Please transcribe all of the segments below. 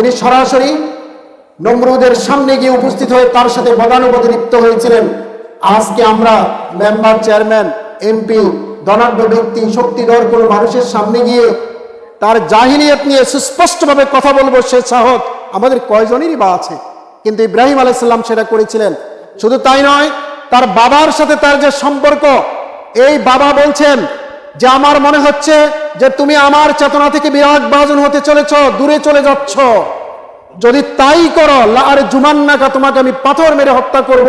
তিনি সরাসরি নমরুদের সামনে গিয়ে উপস্থিত হয়ে তার সাথে বদানুবাদে লিপ্ত হয়েছিলেন। আজকে আমরা মেম্বার চেয়ারম্যান, এমপি, ধনাঢ্য ব্যক্তি, শক্তিধর কোনো মানুষের সামনে গিয়ে তার জাহিলিয়ত নিয়ে সুস্পষ্টভাবে কথা বলব, সে সাহস আমাদের কয়জনেরই বা আছে। কিন্তু ইব্রাহিম আলাইসাল্লাম সেটা করেছিলেন। শুধু তাই নয়, তার বাবার সাথে তার যে সম্পর্ক, এই বাবা বলছেন যে আমার মনে হচ্ছে যে তুমি আমার চেতনা থেকে বিরাট বাজন হতে চলেছ, দূরে চলে যাচ্ছ। যদি তাই করো আর জুমান্নাকা, তোমাকে আমি পাথর মেরে হত্যা করব।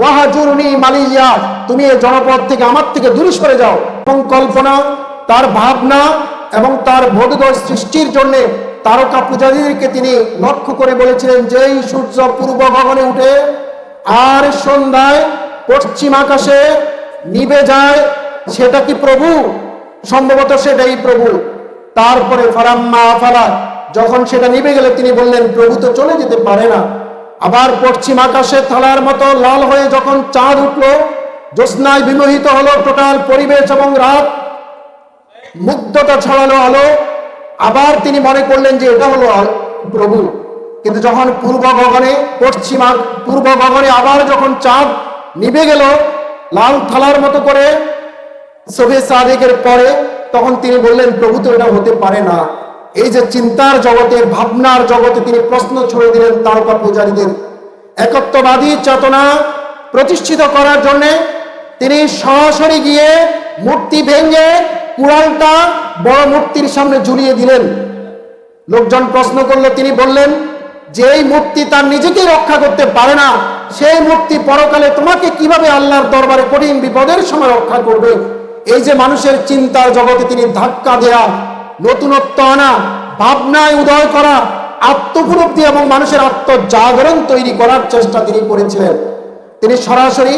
ওয়াহাজুরনি মালিয়া, তুমি এই জনপদ থেকে আমার থেকে দূরে সরে যাও। এবং কল্পনা, তার ভাবনা এবং তার বোধোদয় সৃষ্টির জন্য তারকা পূজারীদেরকে তিনি লক্ষ্য করে বলেছিলেন যেই সূর্য পূর্ব গগনে উঠে আর সন্ধ্যায় পশ্চিম আকাশে নিবে যায়, সেটা কি প্রভু? সম্ভবত সেটাই প্রভু। তারপরে ফারাম্মা আফালা, যখন সেটা নিবে গেলে, তিনি বললেন, প্রভু তো চলে যেতে পারে না। আবার পশ্চিম আকাশে থালার মতো লাল হয়ে যখন চাঁদ উঠল, জ্যোৎস্নায় বিমোহিত হলো টোটাল পরিবেশ এবং রাত। মুগ্ধতা ছড়ালো আলো। আবার তিনি মনে করলেন যে, এটা হলো প্রভু। কিন্তু যখন পূর্ব গগনে, পশ্চিমা পূর্ব গগনে আবার যখন চাঁদ নিভে গেল, লাল থালার মতো করে সবে সাদেকের পরে তখন তিনি বললেন, প্রভু, তো এটা হতে পারে না। এই যে চিন্তার জগতে, ভাবনার জগতে তিনি প্রশ্ন ছড়ে দিলেন তারকা পূজারীদের। একত্ববাদী চেতনা প্রতিষ্ঠিত করার জন্য তিনি সরাসরি গিয়ে মূর্তি ভেঙে কুড়ালটা বড় মূর্তির সামনে ঝুলিয়ে দিলেন। লোকজন প্রশ্ন করল, তিনি বললেন যে এই মূর্তি তার নিজেকে রক্ষা করতে পারে না, সেই মূর্তি পরকালে তোমাকে কীভাবে আল্লাহর দরবারে কঠিন বিপদের সময় রক্ষা করবে? এই যে মানুষের চিন্তার জগতে তিনি ধাক্কা দেয়া, নতুনত্ব আনা, ভাবনায় উদয় করা আত্মপুরব্ধি এবং মানুষের আত্মজাগরণ তৈরি করার চেষ্টা তিনি করেছিলেন। তিনি সরাসরি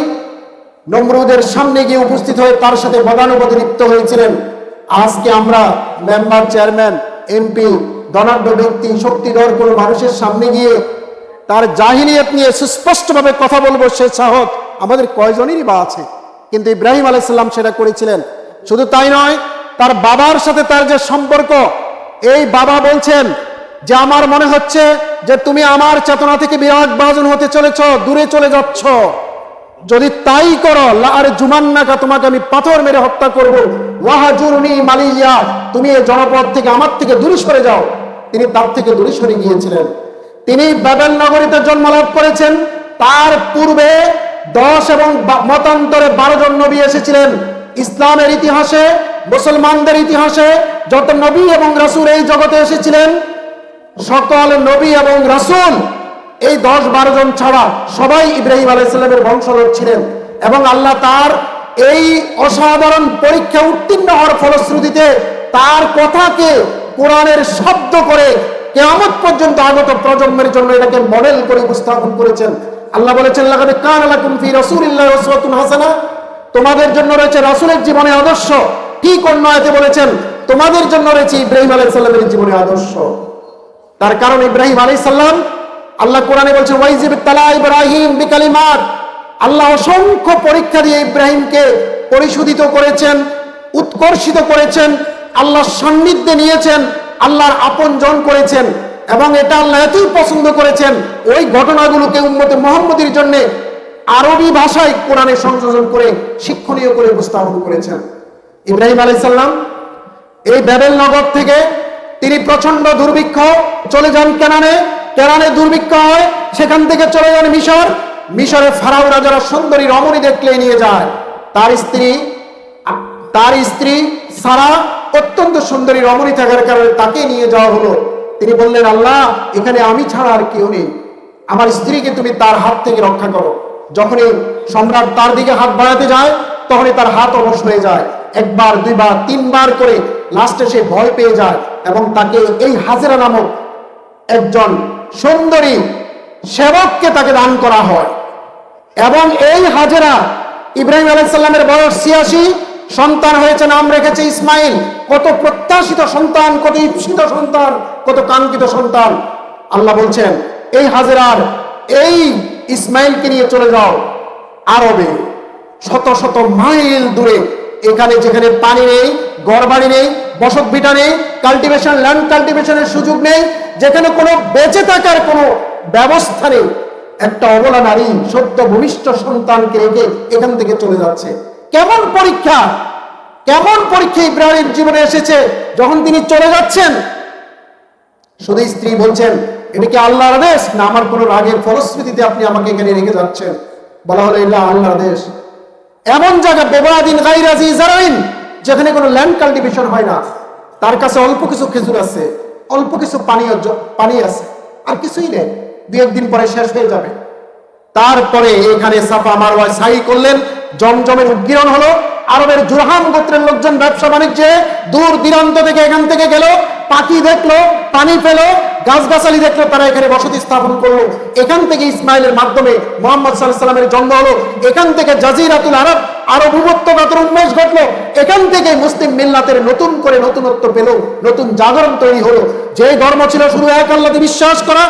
নমরুদের সামনে গিয়ে উপস্থিত হয়ে তার সাথে বদানুবাদে লিপ্ত হয়েছিলেন। আজকে আমরা মেম্বার, চেয়ারম্যান, এমপি, ধনাঢ্য ব্যক্তি, শক্তিধর কোনো মানুষের সামনে গিয়ে তার জাহিলিয়ত নিয়ে সুস্পষ্টভাবে কথা বলব সে সাহস আমাদের কয়জনেরই বা আছে? কিন্তু ইব্রাহিম আলাইসাল্লাম সেটা করেছিলেন। শুধু তাই নয়, তার বাবার সাথে তার যে সম্পর্ক, এই বাবা বলছেন যে আমার মনে হচ্ছে যে তুমি আমার চেতনা থেকে বিরাট বাজন হতে চলেছ, দূরে চলে যাচ্ছ। যদি তাই করো আর জুমান্নাকা, তোমাকে আমি পাথর মেরে হত্যা করব। মালিয়া, তুমি এই জনপদ থেকে আমার থেকে দূরে সরে যাও। তিনি তার থেকে দূরে সরে গিয়েছিলেন। তিনি বাবেল নগরীতে জন্মলাভ করেছেন। তার পূর্বে দশ এবং মতান্তরে বারো জন নবী এসেছিলেন। ইসলামের ইতিহাসে, মুসলমানদের ইতিহাসে যত নবী এবং রাসূল এই জগতে এসেছিলেন, সকল নবী এবং রাসূল এই দশ বারো জন ছাড়া সবাই ইব্রাহিম আলাইসাল্লামের বংশধর ছিলেন এবং আল্লাহ তার এই অসাধারণ পরীক্ষা উত্তীর্ণ হওয়ার ফলশ্রুতিতে তার কথাকে কোরআনের শব্দ করে কেমন পর্যন্ত আগত প্রজন্মের জন্য এটাকে মডেল করে উপস্থাপন করেছেন। আল্লাহ বলেছেন লাগাবে কান আলাকুম ফি রাসূলিল্লাহি উসওয়াতুন হাসানা। তোমাদের জন্য রয়েছে রাসূলের জীবনে আদর্শ। কি কোন আয়াতে বলেছেন, তোমাদের জন্য রয়েছে ইব্রাহিম আলাইহিস সালামের জীবনে আদর্শ। তার কারণ ইব্রাহিম আলী সাল্লাম আল্লাহ কোরআনে বলছেন ওয়াইজিব তালা ইব্রাহিম বিকালিমাত। আল্লাহ অসংখ্য পরীক্ষা দিয়ে ইব্রাহিমকে পরিশোধিত করেছেন, উৎকর্ষিত করেছেন, আল্লাহর সান্নিধ্যে নিয়েছেন, আল্লাহর আপন জন করেছেন। এবং এটা আল্লাহ এতই পছন্দ করেছেন, ওই ঘটনাগুলোকে উম্মতে মোহাম্মদের জন্য আরবি ভাষায় কোরআনে সংযোজন করে, শিক্ষণীয় করে উপস্থাপন করেছেন। ইব্রাহিম আলাইহিস সালাম এই ব্যাবেল নগর থেকে তিনি প্রচণ্ড দুর্ভিক্ষ, চলে যান কেনানে। কেনানে দুর্ভিক্ষ হয়, সেখান থেকে চলে যান মিশর। মিশরে ফারাও রাজারা সুন্দরী রমণী দেখলে নিয়ে যায়। তার স্ত্রী তার স্ত্রী সারা অত্যন্ত সুন্দরী রমণী থাকার কারণে তাকে নিয়ে যাওয়া হলো। তিনি বললেন, আল্লাহ, এখানে আমি ছাড়া আর কেউ নেই। আমার স্ত্রীকে তুমি তার হাত থেকে রক্ষা করো। যখনই সম্রাট তার দিকে হাত বাড়াতে যায়, তখনই তার হাত অবশ হয়ে যায়। একবার, দুইবার, তিনবার করে লাস্টে সে ভয় পেয়ে যায় এবং তাকে এই হাজেরা নামক একজন সুন্দরী সেবককে তাকে দান করা হয়। এবং এই হাজেরা ইব্রাহিম আলাইসাল্লামের বয়স ছিয়াশি সন্তান হয়েছে, নাম রেখেছে ইসমাইল। কত প্রত্যাশিত সন্তান, কত ঈপ্সিত সন্তান, কত কাঙ্ক্ষিত সন্তান। আল্লাহ বলছেন, এই হাজেরার, এই ইসমাইলকে নিয়ে চলে যাও আরবে। শত শত মাইল দূরে। এখানে যেখানে পানি নেই ঘর বাড়ি নেই, বসত ভিটা নেই কাল্টিভেশন ল্যান্ড কাল্টিভেশনের সুযোগ নেই, যেখানে কোনো বেঁচে থাকার কোনো ব্যবস্থা নেই। একটা অবলা নারী সত্য ভূমিষ্ঠ সন্তানকে রেখে এখান থেকে চলে যাচ্ছে। কেমন পরীক্ষা? কেমন পরীক্ষা ইব্রাহিম জীবনে এসেছে যখন তিনি চলে যাচ্ছেন? শুধু স্ত্রী বলছেন, এটা কি আল্লাহর আদেশ না আমার কোনো রাগের ফলশ্রুতিতে আপনি আমাকে এখানে রেখে যাচ্ছেন? বলা হলো, এটা আল্লাহর আদেশ। এমন জায়গা বেবাদিন গাইরাজি জারাইন, যেখানে কোনো ল্যান্ড কাল্টিভেশন হয় না। তার কাছে অল্প কিছু খেজুর আছে, অল্প কিছু পানি পানি আছে, আর কিছুই নেই। দু একদিন পরে শেষ হয়ে যাবে। তারপরে এখানে সাফা মারওয়া সাই করলেন জমজমের উদ্গীরণ হলো আরবের জুরহাম গোত্রের লোকজন ব্যবসা বাণিজ্যে দূর দূরান্ত থেকে এখান থেকে গেল, পাখি দেখল, পানি পেল গাছগাছালি দেখল, তারা এখানে বসতি স্থাপন করল। এখান থেকে ইসমাইলের মাধ্যমে মোহাম্মদ সাল্লামের জন্ম হলো। এখান থেকে জাজিরাতুল আরব আরব উপত্যকাতের উন্মেষ ঘটলো। এখান থেকে মুসলিম মিল্লাতের নতুন করে নতুনত্ব পেল, নতুন জাগরণ তৈরি হলো। যে ধর্ম ছিল শুধু এক আল্লাহকে বিশ্বাস করা,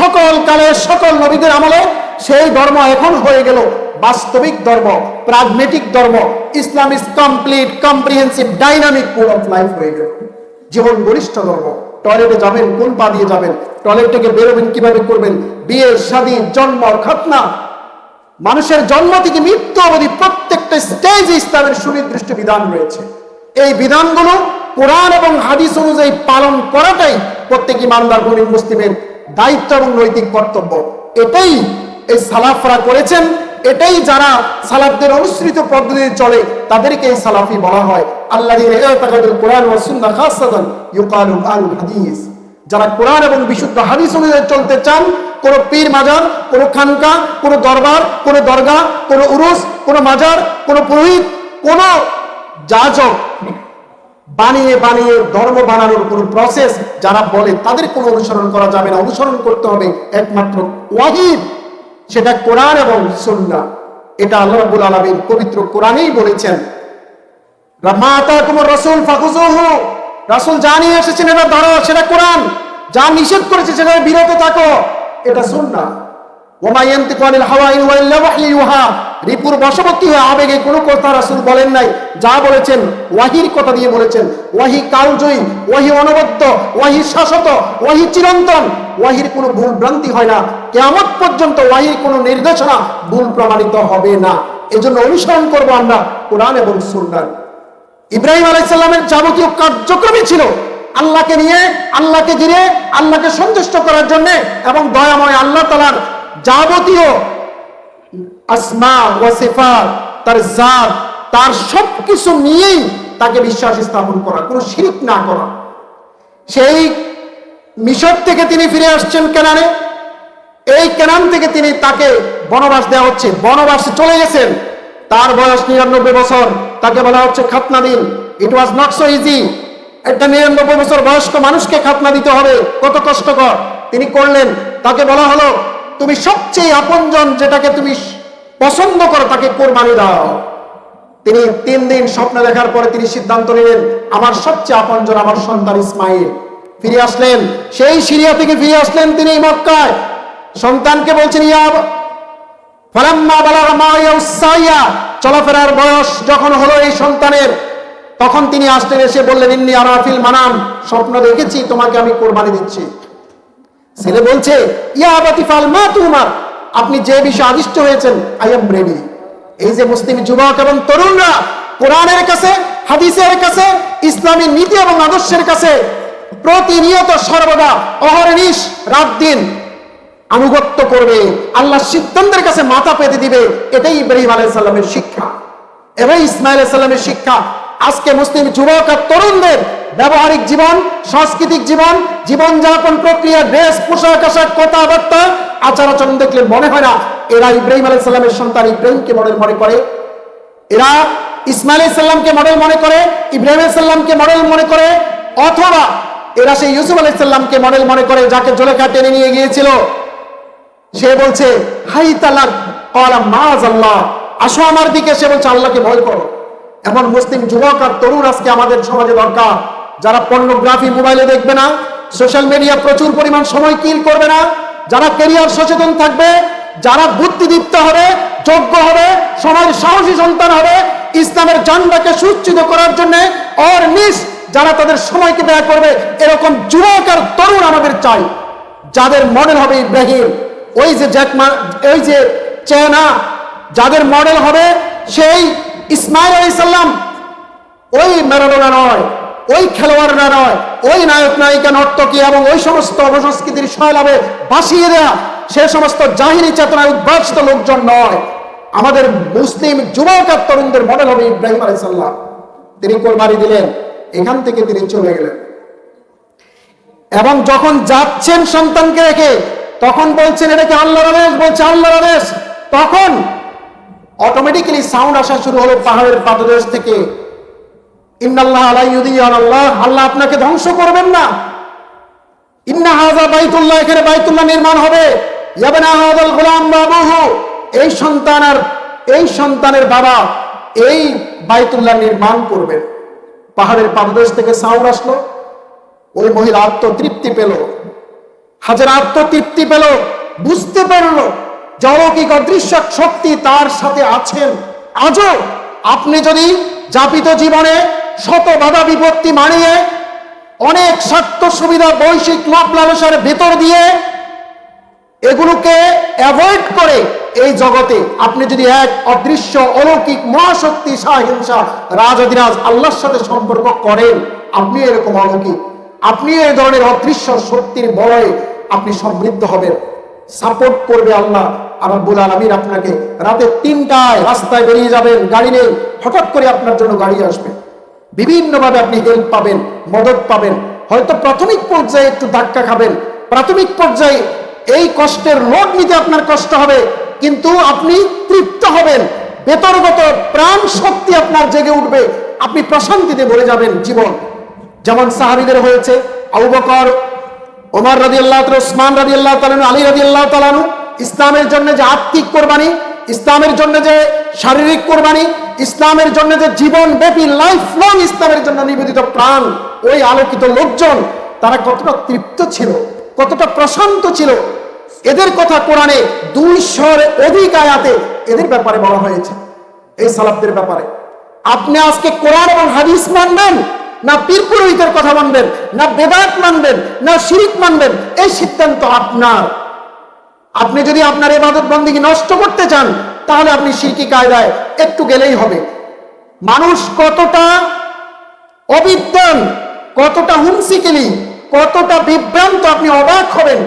সকল কালে সকল নবীদের আমলে সেই ধর্ম এখন হয়ে গেল। বাস্তবিক ধর্ম প্রাগমেটিক ধর্ম Islam is complete comprehensive dynamic code of life হয়ে গেল। জীবন গরিষ্ঠ ধর্ম টয়লেটে যাবেন কোন পা দিয়ে যাবেন টয়লেট থেকে বেরোবেন, কীভাবে করবেন? বিয়ে, শাদী, জন্ম, খাতনা। মানুষের জন্ম থেকে মৃত্যু অবধি প্রত্যেকটা স্টেজ ইসলামের সুনির্দিষ্ট বিধান রয়েছে। এই বিধানগুলো কোরআন এবং হাদিস অনুযায়ী পালন করাটাই প্রত্যেক ইমানদার গরিব মুসলিমের দায়িত্ব এবং নৈতিক কর্তব্য। এটাই এই সালাফরা করেছেন। এটাই যারা সালাফদের অনুসৃত পদ্ধতিতে চলে, তাদেরকে এই সালাফি বলা হয়। আল্লাহ কোরআন ও সুন্নাহ খাসাতান ইউকালু আলুল হাদিস। যারা কোরআন এবং বিশুদ্ধ হাদিস অনুযায়ী চলতে চান, কোন পীর মাজার, কোন খানকা, কোন দরবার, কোন দরগা কোন উরুস, কোন মাজার, কোন পুরোহিত, কোন যাজক বানিয়ে বানিয়ে ধর্ম বানানোর কোন প্রসেস যারা বলে, তাদের কোনো অনুসরণ করা যাবে না। অনুসরণ করতে হবে একমাত্র ওয়াহিদ। সেটা কোরআন এবং সুন্নাহ। এটা আল্লাহ রাব্বুল আলামিন পবিত্র কোরআনেই বলেছেন। রসুল ফাকুজুহু রাসূল জানিয়ে এসেছেন এটা ধরো, সেটা কোরআন। যা নিষেধ করেছে সেটা বিরত থাকো, এটা সুন্নাহ। ওমা ইয়ান্তিকু আনিল হাওয়া ইল্লা ইউহা। রিপুর বশবর্তী হয়ে আবেগে কোনো কথা রাসূল বলেন নাই, যা বলেছেন ওয়াহির কথা দিয়ে বলেছেন। ওয়াহি কালজয়ী, ওয়াহি অনবদ্য, ওয়াহি শাশ্বত, ওয়াহি চিরন্তন। ওয়াহির কোনো ভুল ভ্রান্তি হয় না। কেমন পর্যন্ত ওয়াহির কোনো নির্দেশনা ভুল প্রমাণিত হবে না। এজন্য অনুসরণ করব আমরা কোরআন এবং সুন্নাহ। ইব্রাহিম আলাইসাল্লামের যাবতীয় কার্যক্রমই ছিল আল্লাহকে নিয়ে, আল্লাহকে ঘিরে, আল্লাহকে সন্তুষ্ট করার জন্য এবং দয়াময় আল্লাহ তালার যাবতীয় আসমা ওয়াসিফা তার জাত, তার সবকিছু নিয়েই তাকে বিশ্বাস স্থাপন করা। কোনো শিরিক না করা। সেই মিশর থেকে তিনি ফিরে আসছেন কেনানে। এই কেনান থেকে তিনি তাকে বনবাস দেওয়া হচ্ছে। বনবাসে চলে গেছেন। তার বয়স নিরানব্বই বছর। তাকে বলা হচ্ছে খাতনা দিন। It was not so easy একটা নিরানব্বই বছর বয়স্ক মানুষকে খাতনা দিতে হবে। কত কষ্টকর। তিনি করলেন। তাকে বলা হলো, তুমি সবচেয়ে আপনজন যেটাকে তুমি পছন্দ করো, তাকে কোরবানি দাও। তিনি তিন দিন স্বপ্ন দেখার পরে তিনি সিদ্ধান্ত নিলেন, আমার সবচেয়ে আপনজন আমার সন্তান ইসমাইল। ফিরে আসলেন। সেই সিরিয়া থেকে ফিরে আসলেন তিনি মক্কায়। সন্তানকে বলছেন, ইয়া ফালাম্মা বালাগা মা চলাফেরার বয়স যখন হলো এই সন্তানের, তখন তিনি আসলেন, এসে বললেন, ইন্নি আরাফিল মানাম, স্বপ্ন দেখেছি, তোমাকে আমি কোরবানি দিচ্ছি। ছেলে বলছে, ইয়া আবাতি ফাল মা তোমার, আপনি যে বিষয়ে আদিষ্ট হয়েছেন, আই এম রেডি। এই যে মুসলিম যুবক এবং তরুণরা কোরআনের কাছে, হাদিসের কাছে, ইসলামী নীতি এবং আদর্শের কাছে প্রতিনিয়ত সর্বদা অহরনিশ রাত দিন আনুগত্য করবে। আল্লাহ সিদ্ধান্তের কাছে মাথা পেতে দিবে। এটাই ইব্রাহিম আলাইসাল্লামের শিক্ষা। এবং ইসমাইল সাল্লামের শিক্ষা। আজকে মুসলিম যুবক আর তরুণদের ব্যবহারিক জীবন, সাংস্কৃতিক জীবন, জীবনযাপন প্রক্রিয়া, ড্রেস, পোশাক, আশাক, কথাবার্তা আচার আচরণ দেখলে মনে হয় না, এরা ইব্রাহিম আলাইসাল্লামের সন্তান। ইব্রাহিমকে মডেল মনে করে। এরা ইসমাইল সাল্লামকে মডেল মনে করে। ইব্রাহিম সাল্লামকে মডেল মনে করে। অথবা এরা সেই ইউসুফ আলাইসাল্লামকে মডেল মনে করে, যাকে জলেখা টেনে নিয়ে গিয়েছিল। সে বলছে হাই তালাক কলা মাজ আল্লাহ আসো আমার দিকে, সে বলছে, আল্লাহকে ভয় করো। এমন মুসলিম যুবক আর তরুণ আজকে আমাদের সমাজে দরকার, যারা পর্নোগ্রাফি মোবাইলে দেখবে না সোশ্যাল মিডিয়া প্রচুর পরিমাণ সময় কিল করবে না, যারা কেরিয়ার সচেতন থাকবে, যারা বুদ্ধিদীপ্ত হবে, যোগ্য হবে সমাজ সাহসী সন্তান হবে, ইসলামের জান্ডাকে সুচ্ছিত করার জন্য অর যারা তাদের সময়কে ব্যয় করবে, এরকম যুবক আর তরুণ আমাদের চাই। যাদের মডেল হবে ইব্রাহিম, ওই যে জ্যাকমা ওই যে চেনা, যাদের মডেল হবে সেই ইসমাইল আলাইহিস সালাম। ওই ম্যারাডোনা নয়, ওই খেলোয়াড়রা নয়, ওই নায়ক নায়িকা নর্তকী এবং ওই সমস্ত অপসংস্কৃতির শৈলাবে ভাসিয়ে দেয়া, সে সমস্ত জাহিনী চেতনায় উদ্ভাসিত লোকজন নয়। আমাদের মুসলিম যুবক আর তরুণদের মডেল হবে ইব্রাহিম আলাইসাল্লাম তিনি কোরবানি দিলেন। এখান থেকে তিনি চলে গেলেন। এবং যখন যাচ্ছেন সন্তানকে রেখে, তখন বলছেন, এটা কি আল্লাহর আদেশ? বলছে, আল্লাহর আদেশ। তখন অটোমেটিক্যালি সাউন্ড আসা শুরু হলো পাহাড়ের পাদদেশ থেকে। ইন্নাল্লাহ আল্লাহ। আল্লাহ আপনাকে ধ্বংস করবেন না। ইন্না হাযা বাইতুল্লাহ, এখানে বাইতুল্লাহ নির্মাণ হবে। ইয়াবনা হাযাল গোলাম এই সন্তান আর, এই সন্তানের বাবা এই বাইতুল্লাহ নির্মাণ করবে পাহাড়ের পাদদেশ থেকে সাউন্ড আসলো। ওই মহিলা আত্মতৃপ্তি পেল। হাজার আত্মতৃপ্তি পেল। বুঝতে পারল জলৌকিক অদৃশ্য শক্তি তার সাথে আছেন। আজও আপনি যদি যাপিত জীবনে শত বাধা বিপত্তি মানিয়ে অনেক স্বার্থ সুবিধা বৈশ্বিক লোভ লালসার ভেতর দিয়ে এগুলোকে অ্যাভয়েড করে এই জগতে আপনি যদি এক অদৃশ্য, অলৌকিক, মহাশক্তি, সাহিংসা রাজ রাজাদিরাজ আল্লাহর সাথে সম্পর্ক করেন, আপনি এরকম অলৌকিক। আপনি এই ধরনের অদৃশ্য শক্তির বলয়ে আপনি সমৃদ্ধ হবেন। সাপোর্ট করবে আল্লাহ। আরব্বুল আলমীর আপনাকে রাতে তিনটায় রাস্তায় বেরিয়ে যাবেন, গাড়ি নেই হঠাৎ করে আপনার জন্য গাড়ি আসবে। বিভিন্নভাবে আপনি হেল্প পাবেন, মদত পাবেন। হয়তো প্রাথমিক পর্যায়ে একটু ধাক্কা খাবেন। প্রাথমিক পর্যায়ে এই কষ্টের লোড নিতে আপনার কষ্ট হবে, কিন্তু আপনি তৃপ্ত হবেন। বেতরগত প্রাণ শক্তি আপনার জেগে উঠবে। আপনি প্রশান্তিতে ভরে যাবেন জীবন। যেমন সাহাবিদের হয়েছে আবু বকর, ওমর রাজি আল্লাহ ওসমান রাজি আল্লাহ তালানু আলী রাজি আল্লাহ তালানু ইসলামের জন্য যে আর্থিক কোরবানি, ইসলামের জন্য যে শারীরিক কোরবানি, ইসলামের জন্য যে জীবন ব্যাপী লাইফ লং ইসলামের জন্য নিবেদিত প্রাণ, ওই আলোকিত লোকজন, তারা কতটা তৃপ্ত ছিল। কতটা প্রশান্ত ছিল। এদের কথা কোরআনে দুইশোর অধিক আয়াতে এদের ব্যাপারে বলা হয়েছে, এই সালাবদের ব্যাপারে। আপনি আজকে কোরআন এবং হাদিস মানবেন, না পীর পুরোহিতের কথা মানবেন, না বেদাত মানবেন, না শিরিক মানবেন, এই সিদ্ধান্ত আপনার। আপনি যদি আপনার এবাদত বন্দীকে নষ্ট করতে চান, তাহলে আপনি শিরকি কায়দায় একটু গেলেই হবে। মানুষ কতটা অবিদ্যান কতটা হুমসিকেলি কতটা বিভ্রান্ত আপনি অবাক হবেন।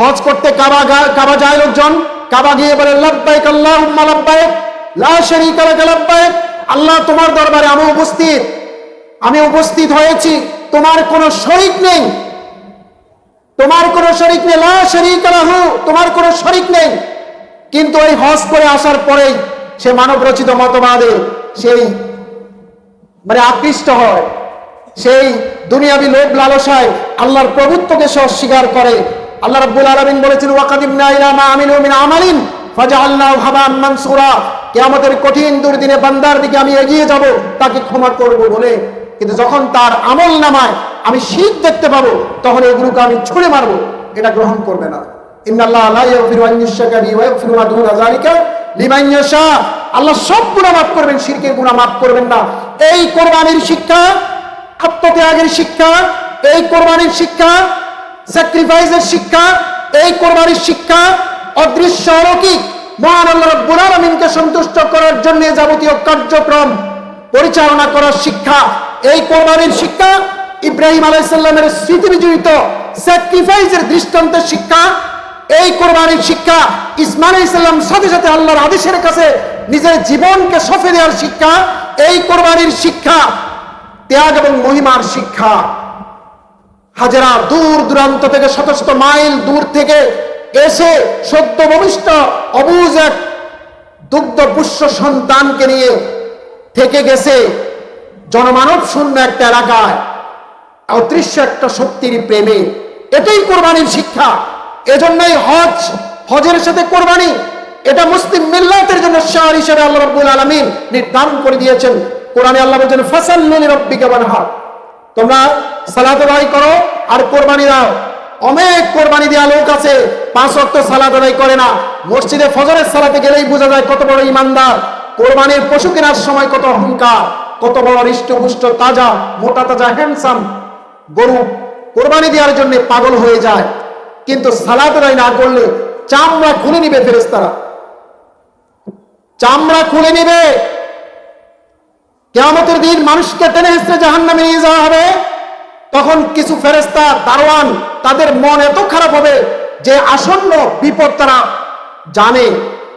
হজ করতে কাবা কাবা যায় লোকজন, কাবা গিয়ে বলে, লাব্বাইক আল্লাহুম্মা লাব্বাইক, লা শারীকা লাকা লাব্বাইক। আল্লাহ তোমার দরবারে, আমি উপস্থিত আমি উপস্থিত হয়েছি, তোমার কোনো শরিক নেই। তোমার কোনো শরিক নেই, লা শারীকা লাহু, তোমার কোনো শরিক নেই। কিন্তু এই হজ করে আসার পরেই সে মানব রচিত মতবাদে সেই মানে আকৃষ্ট হয়। সেই দুনিয়াবি লোভ লালসায় আল্লাহর প্রভুত্বকে সে অস্বীকার করে। আল্লাহ রাব্বুল আলামিন বলেছেন ওয়াকাদিমনা ইলা মা আমিলু মিন আমালিন, ফাজআলনাহু হাবান মানসুরা। কিয়ামতের কঠিন দুর্দিনে বান্দার দিকে আমি এগিয়ে যাব, তাকে ক্ষমা করব বলে। কিন্তু যখন তার আমল নামায়, আমি শীত দেখতে পাবো, তখন এগুলোকে আমি ছুঁড়ে মারবো। এটা গ্রহণ করবে না। আল্লাহ সব গুনাহ মাফ করবেন, শিরকের গুনাহ মাফ করবেন না। এই কোরবানির শিক্ষা আত্মত্যাগের শিক্ষা, এই কোরবানির শিক্ষা স্যাক্রিফাইসের শিক্ষা, এই কোরবানির শিক্ষা, অদৃশ্য অলৌকিক, মহান রাব্বুল আলামিনকে সন্তুষ্ট করার জন্য যাবতীয় কার্যক্রম পরিচালনা করার শিক্ষা। এই কোরবানির শিক্ষা ইব্রাহিম আলাইসাল্লামের স্মৃতি বিজড়িত স্যাক্রিফাইসের শিক্ষা। এই কোরবানির শিক্ষা ইসমাইল ইসলাম সাথে সাথে আল্লাহর আদেশের কাছে নিজের জীবনকে সফে দেওয়ার শিক্ষা। এই কোরবানির শিক্ষা ত্যাগ এবং মহিমার শিক্ষা। হাজারা দূর দূরান্ত থেকে শত শত মাইল দূর থেকে এসে সদ্য ভবিষ্ঠ অবুজ এক দুগ্ধ পুষ্য সন্তানকে নিয়ে থেকে গেছে জনমানব শূন্য একটা এলাকায়। অদৃশ্য একটা শক্তির প্রেমে। এটাই কোরবানির শিক্ষা। এজন্যই হজ, হজের সাথে কোরবানি, এটা মুসলিম মিল্লাতের জন্য শাহর হিসেবে আল্লাহ রাব্বুল আলামিন নির্ধারণ করে দিয়েছেন। কোরআনে আল্লাহ বলছেন, ফাসাল্লি রব্বিকা ওয়ানহার তোমরা সালাত আদায় করো আর কোরবানি দাও। অনেক কোরবানি দেওয়া লোক আছে, পাঁচ অক্ট সালাত আদায় করে না। মসজিদে ফজরের সালাতে গেলেই বোঝা যায় কত বড় ইমানদার। কোরবানির পশু কেনার সময় কত অহংকার, কত বড় হৃষ্টপুষ্ট তাজা, মোটা তাজা হ্যান্ডসাম গরু কোরবানি দেওয়ার জন্য পাগল হয়ে যায়। কিন্তু সালাত আদায় না করলে চামড়া খুলে নিবে ফেরেস্তারা চামড়া খুলে নিবে। কেয়ামতের দিন মানুষকে টেনে হেসড়ে জাহান নামে নিয়ে যাওয়া হবে। তখন কিছু ফেরেস্তা দারোয়ান তাদের মন এত খারাপ হবে যে আসন্ন বিপদ তারা জানে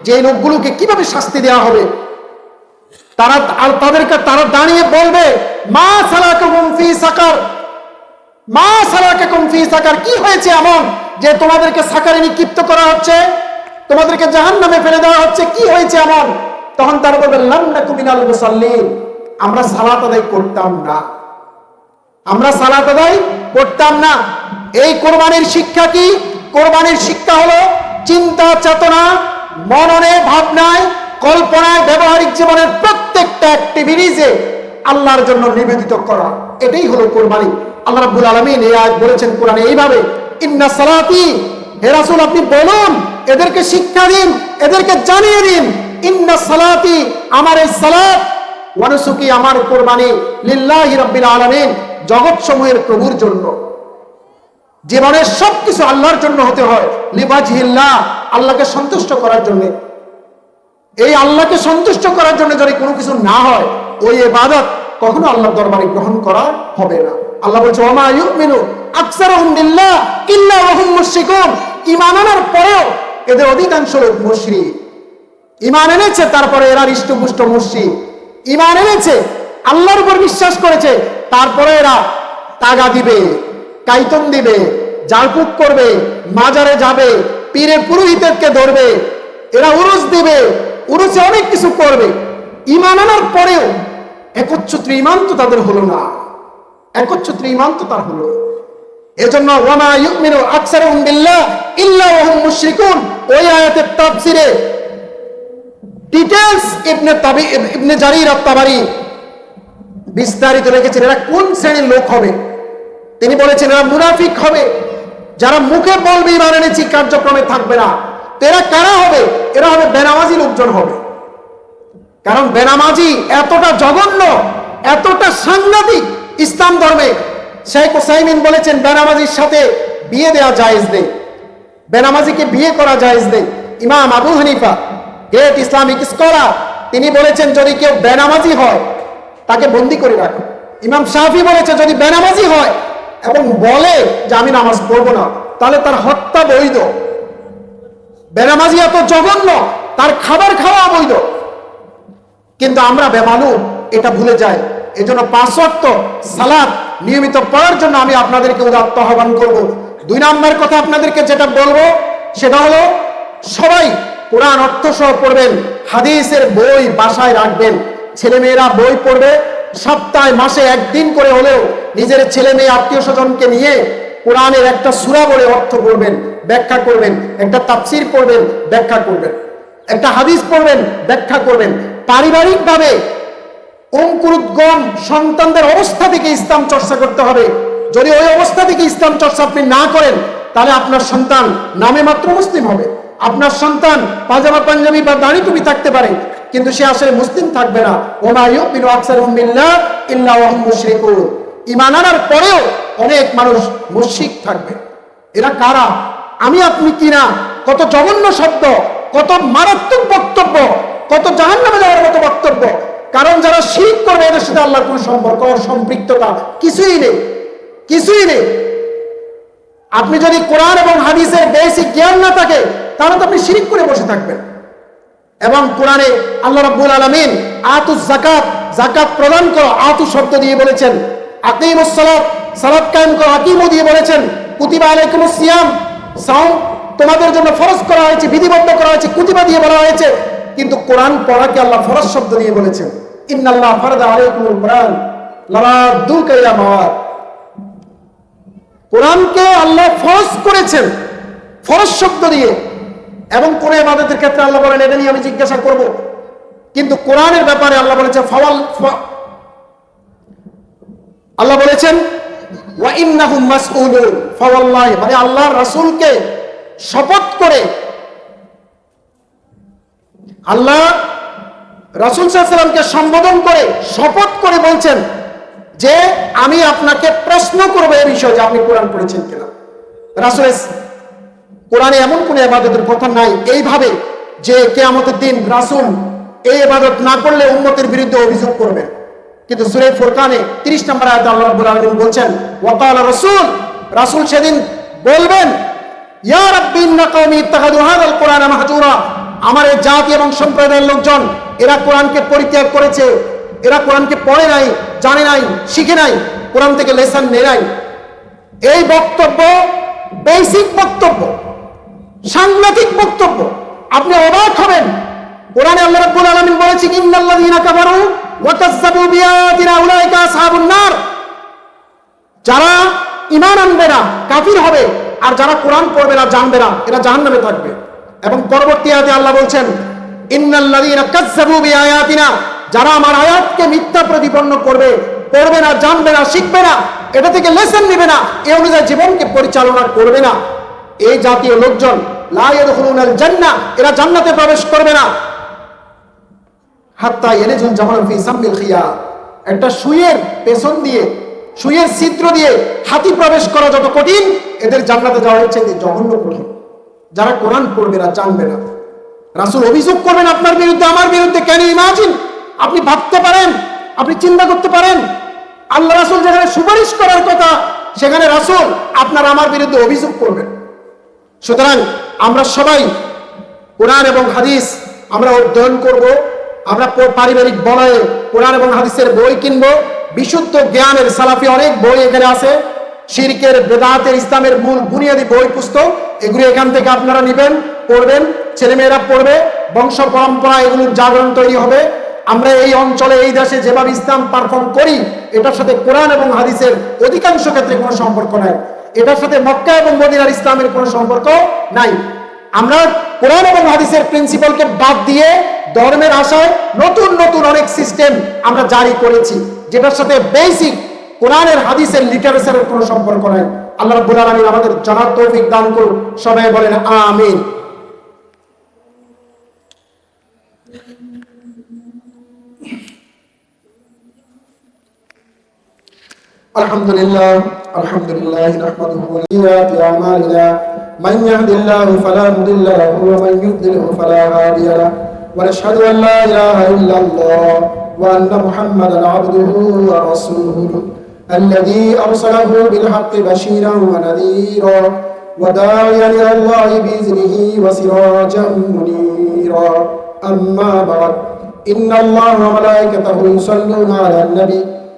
যে লোকগুলোকে কীভাবে শাস্তি দেওয়া হবে। তারা আর তাদেরকে তারা দাঁড়িয়ে বলবে, মা সালাকে ফি সাকার। মা সালাকে ফি সাকার, কি হয়েছে এমন যে তোমাদেরকে সাকারে নিক্ষিপ্ত করা হচ্ছে? তোমাদেরকে জাহান নামে ফেলে দেওয়া হচ্ছে, কি হয়েছে এমন? তখন তারা বলবে লান্না কুমিনাল মুসাল্লিন। আমরা সালাত আদায় করতাম না। আমরা সালাত আদায় করতাম না। এই কোরবানির শিক্ষা কি? কোরবানির শিক্ষা হলো চিন্তা, চেতনা, মননে, ভাবনায়, কল্পনায়, ব্যবহারিক জীবনের প্রত্যেকটা অ্যাক্টিভিটিজে আল্লাহর জন্য নিবেদিত করা। এটাই হলো কোরবানি। আল্লাহ রাব্বুল আলামিন এই আয়াত বলেছেন কোরআনে এইভাবে, ইন্না সালাতি, হে রাসূল, আপনি বলুন, এদেরকে শিক্ষা দিন, এদেরকে জানিয়ে দিন, ইন্না সালাতি, আমার এই সালাত ওয়ানুসুকি আমার কোরবানি লিল্লাহি রাব্বিল আলামিন জগৎ সমূহের প্রভুর জন্য। জীবনের সবকিছু আল্লাহর জন্য হতে হয় লিবাজহিল্লাহ আল্লাহকে সন্তুষ্ট করার জন্য। এই আল্লাহকে সন্তুষ্ট করার জন্য যদি কোনো কিছু না হয়, ওই ইবাদত কখনো আল্লাহর দরবারে গ্রহণ করা হবে না। আল্লাহ বলছে ওমা ইউমিনু আকসারুহুম বিল্লাহ ইল্লা ওয়া হুম মুশরিকুন। ঈমান আনার পরেও এদের অধিকাংশ লোক মুশরিক। ইমান এনেছে, তারপরে এরা হৃষ্টপুষ্ট মুশরিক। ইমান এনেছে, আল্লাহর উপর বিশ্বাস করেছে, তারপরে এরা তাগা দিবে, কাইতন দিবে জালপুক করবে, মাজারে যাবে পীরে পুরোহিতকে ধরবে, এরা উরুস দিবে, উরুসে অনেক কিছু করবে। ইমান আনার পরেও একচ্ছত্র ইমান তো তাদের হলো না। একচ্ছত্র ইমান তো তার হলো। এজন্য ওয়ামা ইউমিনু আকসারুহুম বিল্লাহ ইল্লা ওয়া মুশরিকুন। ওই আয়াতের তাফসিরে ডিটেলস ইবনে তাবি ইবনে জারির আত-তাবারি বিস্তারিত লিখেছেন এরা কোন শ্রেণির লোক হবে? তিনি বলেছেন, এরা মুনাফিক হবে। যারা মুখে বলবে, ইমান এনেছি, কার্যক্রমে থাকবে না। এরা কারা হবে? এরা হবে বেনামাজি লোকজন হবে। কারণ বেনামাজি এতটা জঘন্য, এতটা সাংঘাতিক ইসলাম ধর্মে। শেখ ওসাইমিন বলেছেন, বেনামাজির সাথে বিয়ে দেওয়া জায়েজ নেই। বেনামাজিকে বিয়ে করা জায়েজ নেই। Imam Abu Hanifa great Islamic scholar তিনি বলেছেন, যদি কেউ বেনামাজি হয়, তাকে বন্দি করে রাখো। ইমাম শাহি বলেছে, যদি বেনামাজি হয় এবং বলে যে আমি নামাজ পড়ব না, তাহলে তার হত্যা বৈধ। বেনামাজি এত জঘন্য, তার খাবার খাওয়া অবৈধ। কিন্তু আমরা বেমালু এটা ভুলে যাই। এজন্য পাঁচ ওয়াক্ত সালাত নিয়মিত পড়ার জন্য আমি আপনাদেরকে উদাত্ত আহ্বান করব। দুই নাম্বার কথা আপনাদেরকে যেটা বলব, সেটা হলো, সবাই কোরআন অর্থ সহ পড়বেন, হাদিসের বই বাসায় রাখবেন। ছেলে মেয়েরা বই পড়বে, সপ্তাহে, মাসে একদিন করে হলেও নিজের ছেলে মেয়ে আত্মীয় স্বজনকে নিয়ে কোরআনের একটা সুরা বলে অর্থ করবেন, ব্যাখ্যা করবেন, একটা তাফসির পড়বেন, ব্যাখ্যা করবেন। একটা হাদিস পড়বেন, ব্যাখ্যা করবেন। পারিবারিকভাবে অঙ্কুরোদ্গম সন্তানদের অবস্থা থেকে ইসলাম চর্চা করতে হবে। যদি ওই অবস্থা থেকে ইসলাম চর্চা আপনি না করেন, তাহলে আপনার সন্তান নামে মাত্র মুসলিম হবে। আপনার সন্তান পাজামা, পাঞ্জাবি বা দাড়ি তুমি থাকতে পারে, কিন্তু সে আসলে মুসলিম থাকবে না। ওমা ইউমিনু আকসারুহুম বিল্লাহ, ইল্লা ওয়া মুশরিকুন। ঈমান আনার পরেও অনেক মানুষ মুশরিক থাকবে। এরা কারা? আমি আপনি কিনা কত জঘন্য শব্দ, কত মারাত্মক বক্তব্য, কত জাহান্নামে যাওয়ার মতো বক্তব্য। কারণ যারা শিখ করবে, এদের সাথে আল্লাহর কোনো সম্পর্ক সম্পৃক্ততা কিছুই নেই কিছুই নেই। আপনি যদি কোরআন এবং হাদিসের বেসিক জ্ঞান না থাকে তাহলে তো আপনি শিরিক করে বসে থাকবেন। এবং কোরআনে আল্লাহ রাব্বুল আলামিন আতু জাকাত জাকাত প্রদান করো আতু শব্দ দিয়ে বলেছেন। আকিমুস সালাত সালাত কায়েম করো আকিমু দিয়ে বলেছেন। কুতিবা আলাইকুমুস সিয়াম, সাওম তোমাদের জন্য ফরজ করা হয়েছে, বিধিবদ্ধ করা হয়েছে, কুতিবা দিয়ে বলা হয়েছে। কিন্তু কোরআন পড়াকে আল্লাহ ফরজ শব্দ দিয়ে বলেছেন। ইন্নাল্লাহ ফারাদা আলাইকুমুল কোরআন লারাদুকা ইলা মাওয়াদ কোরআনকে আল্লাহ ফরজ করেছেন, ফরজ শব্দ দিয়ে। এবং কোরআন ইবাদতের ক্ষেত্রে আল্লাহ বলেন এটা নিয়ে আমি জিজ্ঞাসা করব। কিন্তু কোরআনের ব্যাপারে আল্লাহ বলেছে ফাওয়াল আল্লাহ বলেছেন মানে আল্লাহর রাসূলকে শপথ করে। আল্লাহ রাসুল সম্বোধন করে, শপথ করে বলছেন যে, আমি আপনাকে প্রশ্ন করব এই বিষয়ে যে আপনি কোরআন পড়েছেন কিনা। রাসুল কোরআনে এমন কোন এবাদতের কথা নাই। এইভাবে যে কেয়ামতের দিন রাসুল এই এবাদত না করলে উন্মতের বিরুদ্ধে অভিযোগ করবেন। কিন্তু সুরে ফুরকানে তিরিশ নম্বর আয়াত আল্লাহ রাব্বুল আলামিন বলছেন ওয়াকাল রাসূল রাসূল সেদিন বলবেন, ইয়া রাব্বি ইন্না কওমি ইত্তাখাযু হাযাল কুরআনা মাহজুরা আমার এই জাতি এবং সম্প্রদায়ের লোকজন, এরা কোরআনকে পরিত্যাগ করেছে, এরা কোরআনকে পড়ে নাই, জানে নাই, শিখে নাই, কোরআন থেকে লেসন নেয় নাই। এই বক্তব্য বেসিক বক্তব্য সাংঘাতিক বক্তব্য। আপনি অবাক হবেন। কোরআনে আল্লাহ রাব্বুল আলামিন বলেছে ইন্নাল্লাযীনা কাফারু ওয়া কাযযাবু বিআয়াতিনা উলাইকা আসহাবুন নার। যারা ঈমান আনবে না, কাফির হবে। আর যারা কোরআন পড়বে না, জানবে না, এরা জাহান্নামে থাকবে। এবং পরবর্তী আয়াতে আল্লাহ বলছেন, ইন্নাল্লাযীনা কাযযাবু বিআয়াতিনা। যারা আমার আয়াতকে মিথ্যা প্রতিপন্ন করবে, পড়বে না, জানবে না, শিখবে না, এটা থেকে লেসন নেবে না, এ অনুযায়ী জীবনকে পরিচালনা করবে না। এই জাতীয় লোকজন জান্নাহ এরা জান্নাতে প্রবেশ করবে না। হাত্তা ফি সাম্মিল খিয়া একটা সুইয়ের পেছন দিয়ে, সুইয়ের ছিদ্র দিয়ে হাতি প্রবেশ করা যত কঠিন, এদের জান্নাতে যাওয়া হচ্ছে জঘন্য কঠিন। যারা কোরআন পড়বে না, জানবে না। রাসুল অভিযোগ করবেন, আপনার বিরুদ্ধে, আমার বিরুদ্ধে কেন ইমাজিন? আপনি ভাবতে পারেন, আপনি চিন্তা করতে পারেন। আল্লাহ রাসুল যেখানে সুপারিশ করার কথা, সেখানে রাসুল আপনার, আমার বিরুদ্ধে অভিযোগ করবেন। সুতরাং আমরা সবাই কোরআন এবং হাদিস আমরা অধ্যয়ন করব, আমরা পারিবারিক বলয়ে কোরআন এবং হাদিসের বই কিনবো, বিশুদ্ধ জ্ঞানের সালাফি অনেক বই এখানে আছে, শিরকের, বেদাতের, ইসলামের মূল বুনিয়াদী বই, পুস্তক, এগুলি এখান থেকে আপনারা নেবেন, পড়বেন, ছেলেমেয়েরা পড়বে, বংশ পরম্পরা এগুলোর জাগরণ তৈরি হবে। আমরা এই অঞ্চলে, এই দেশে যেভাবে ইসলাম পারফর্ম করি, এটার সাথে কোরআন এবং হাদিসের অধিকাংশ ক্ষেত্রে কোনো সম্পর্ক নাই। এটার সাথে মক্কা এবং মদিনার ইসলামের কোনো সম্পর্ক নাই। আমরা কোরআন এবং হাদিসের প্রিন্সিপালকে বাদ দিয়ে ধর্মের আশায় নতুন নতুন অনেক সিস্টেম আমরা জারি করেছি, যেটার সাথে বেসিক কোরআনের, হাদিসের লিটারেচারের কোনো সম্পর্ক নাই। আল্লাহ রাব্বুল আলামিন আমাদের জানার তৌফিক দান করুন। সবাই বলেন, আমিন। الحمد لله الحمد لله نحمده ونيات أعمالنا من يهد الله فلا مضل له ومن يضلل فلا هادي له. ونشهد أن لا إله إلا الله وأن محمدا عبده ورسوله. الذي أرسله بالحق بشيرا ونذيرا وداعيا إلى الله بإذنه وسراجا منيرا. أما بعد إن الله وملائكته يصلون على النبي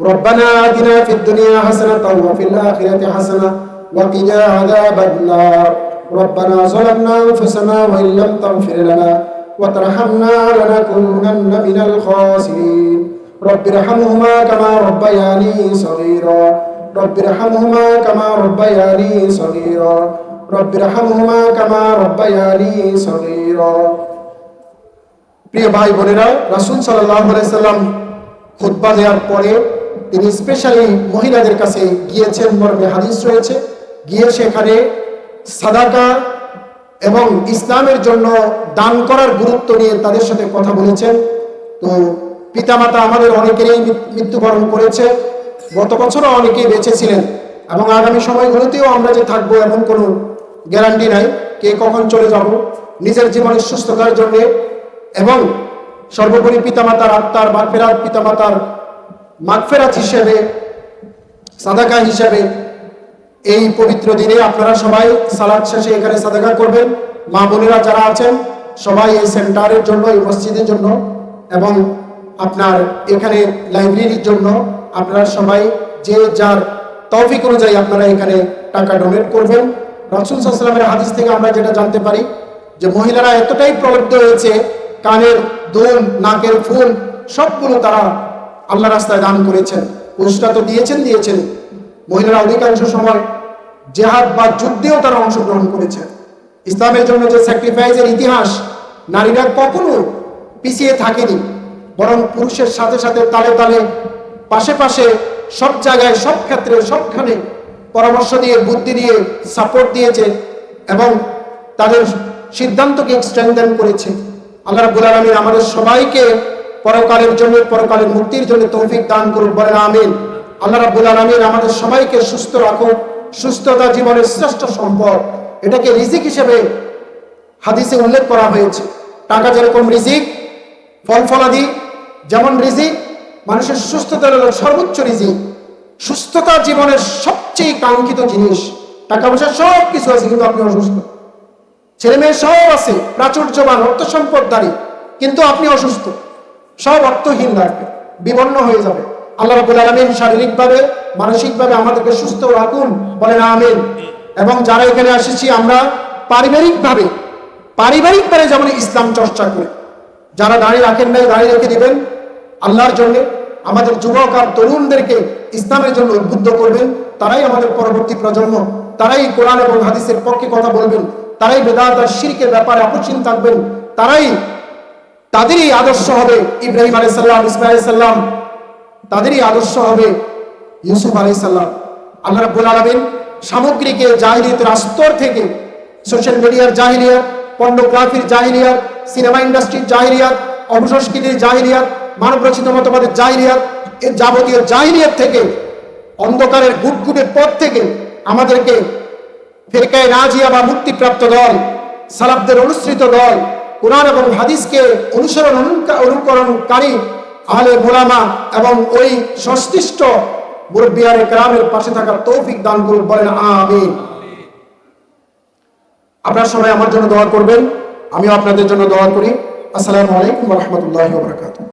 ربنا آتنا في الدنيا حسنة وفي الآخرة حسنة وقنا عذاب النار ربنا ظلمنا أنفسنا وإن لم تغفر لنا وترحمنا لنكونن من الخاسرين رب ارحمهما كما ربياني صغيرا رب ارحمهما كما ربياني صغيرا رب ارحمهما كما ربياني صغيرا প্রিয় ভাই বোনেরা রাসূল সাল্লাল্লাহু আলাইহি সাল্লাম খুতবা দেওয়ার পরে তিনি স্পেশালি মহিলাদের কাছে গিয়েছেন মর্মে হাদিস রয়েছে। গিয়ে সেখানে সাদাকা এবং ইসলামের জন্য দান করার গুরুত্ব নিয়ে তাদের সাথে কথা বলেছেন। তো পিতামাতা আমাদের অনেকেরই মৃত্যুবরণ করেছে। গত বছরও অনেকেই বেঁচে ছিলেন এবং আগামী সময়গুলোতেও আমরা যে থাকব এমন কোনো গ্যারান্টি নাই, কে কখন চলে যাব, নিজের জীবনের সুস্থতার জন্যে এবং সর্বোপরি পিতামাতার আত্মার বা মাগফেরাত পিতামাতার মাগফেরাত হিসেবে, সাদাকা হিসেবে এই পবিত্র দিনে আপনারা সবাই সালাদ শেষে এখানে সাদাকা করবেন। মা বোনেরা যারা আছেন, সবাই এই সেন্টারের জন্য, এই মসজিদের জন্য এবং আপনার এখানে লাইব্রেরির জন্য আপনারা সবাই যে যার তৌফিক অনুযায়ী আপনারা এখানে টাকা ডোনেট করবেন। রসুল সাল্লামের হাদিস থেকে আমরা যেটা জানতে পারি যে মহিলারা এতটাই প্রলুব্ধ হয়েছে, কানের দুল, নাকের ফুল সবগুলো তারা আল্লাহ রাস্তায় দান করেছেন, পুরস্কার তো দিয়েছেন দিয়েছেন। মহিলারা অধিকাংশ সময় জেহাদ বা যুদ্ধেও তারা অংশগ্রহণ করেছে ইসলামের জন্য যে স্যাক্রিফাইসের ইতিহাস, নারীরা কখনো পিছিয়ে থাকেনি, বরং পুরুষের সাথে সাথে তালে তালে, পাশে পাশে, সব জায়গায়, সব ক্ষেত্রে, সবখানে পরামর্শ দিয়ে, বুদ্ধি দিয়ে সাপোর্ট দিয়েছে এবং তাদের সিদ্ধান্তকে স্ট্রেংথেন করেছে। আল্লাহ আলামিন আমাদের সবাইকে পরকালের জন্য, পরকালের মুক্তির জন্য তৌফিক দান করুন, বলেন আমিন। আল্লাহ রাব্বুল আলামিন আমাদের সবাইকে সুস্থ রাখুন, সুস্থতা জীবনের শ্রেষ্ঠ সম্পদ। এটাকে রিজিক হিসেবে হাদিসে উল্লেখ করা হয়েছে। টাকা যেরকম রিজিক, ফল ফলাদি যেমন রিজিক, মানুষের সুস্থতা হলো সর্বোচ্চ রিজিক। সুস্থতা জীবনের সবচেয়ে কাঙ্ক্ষিত জিনিস। টাকা পয়সা সব কিছু আছে, কিন্তু আপনি অসুস্থ। ছেলে মেয়ে সব আছে, প্রাচুর্যবান অর্থ সম্পদদারী কিন্তু আপনি অসুস্থ। সব অর্থহীন লাগবে বিবন্ন হয়ে যাবে। আল্লাহ রাবুল আলমিন শারীরিকভাবে, মানসিকভাবে আমাদেরকে সুস্থ রাখুন, বলেন আমিন। এবং যারা এখানে এসেছি, আমরা পারিবারিকভাবে পারিবারিকভাবে যেমন ইসলাম চর্চা করি। যারা দাঁড়িয়ে রাখেন নাই দাঁড়িয়ে রেখে দিবেন। আল্লাহর জন্য, আমাদের যুবক আর তরুণদেরকে ইসলামের জন্য উদ্বুদ্ধ করবেন। তারাই আমাদের পরবর্তী প্রজন্ম। তারাই কোরআন এবং হাদিসের পক্ষে কথা বলবেন। তারাই বেদাত আর শিরকের ব্যাপারে অপসীন থাকবেন। তারাই তাদেরই আদর্শ হবে ইব্রাহিম আলাইসাল্লাম ইসমাইল সাল্লাম তাদেরই আদর্শ হবে ইউসুফ আলাইসাল্লাম আল্লাহ রাব্বুল আলামিন সামগ্রিকে জাহিলিয়াতের স্তর থেকে, সোশ্যাল মিডিয়ার জাহিলিয়াত, পর্নোগ্রাফির জাহিলিয়াত, সিনেমা ইন্ডাস্ট্রির জাহিলিয়াত, অপসংস্কৃতির জাহিলিয়াত মানব রচিত মতবাদের জাহিলিয়াত, এর যাবতীয় জাহিলিয়াত থেকে, অন্ধকারের গুটগুটের পথ থেকে আমাদেরকে ফেরকায় রাজিয়া বা মুক্তিপ্রাপ্ত দল, সালাফদের অনুসৃত দল কোরআন এবং হাদিসকে অনুসরণ, অনুকা- অনুকরণকারী আহলে মোলামা এবং ওই সংশ্লিষ্ট মুরব্বিয়ারে গ্রামের পাশে থাকার তৌফিক দান করুন, বলেন আমিন। আপনার সবাই আমার জন্য দোয়া করবেন, আমিও আপনাদের জন্য দোয়া করি। আসসালামু আলাইকুম রহমতুল্লাহ বরকাত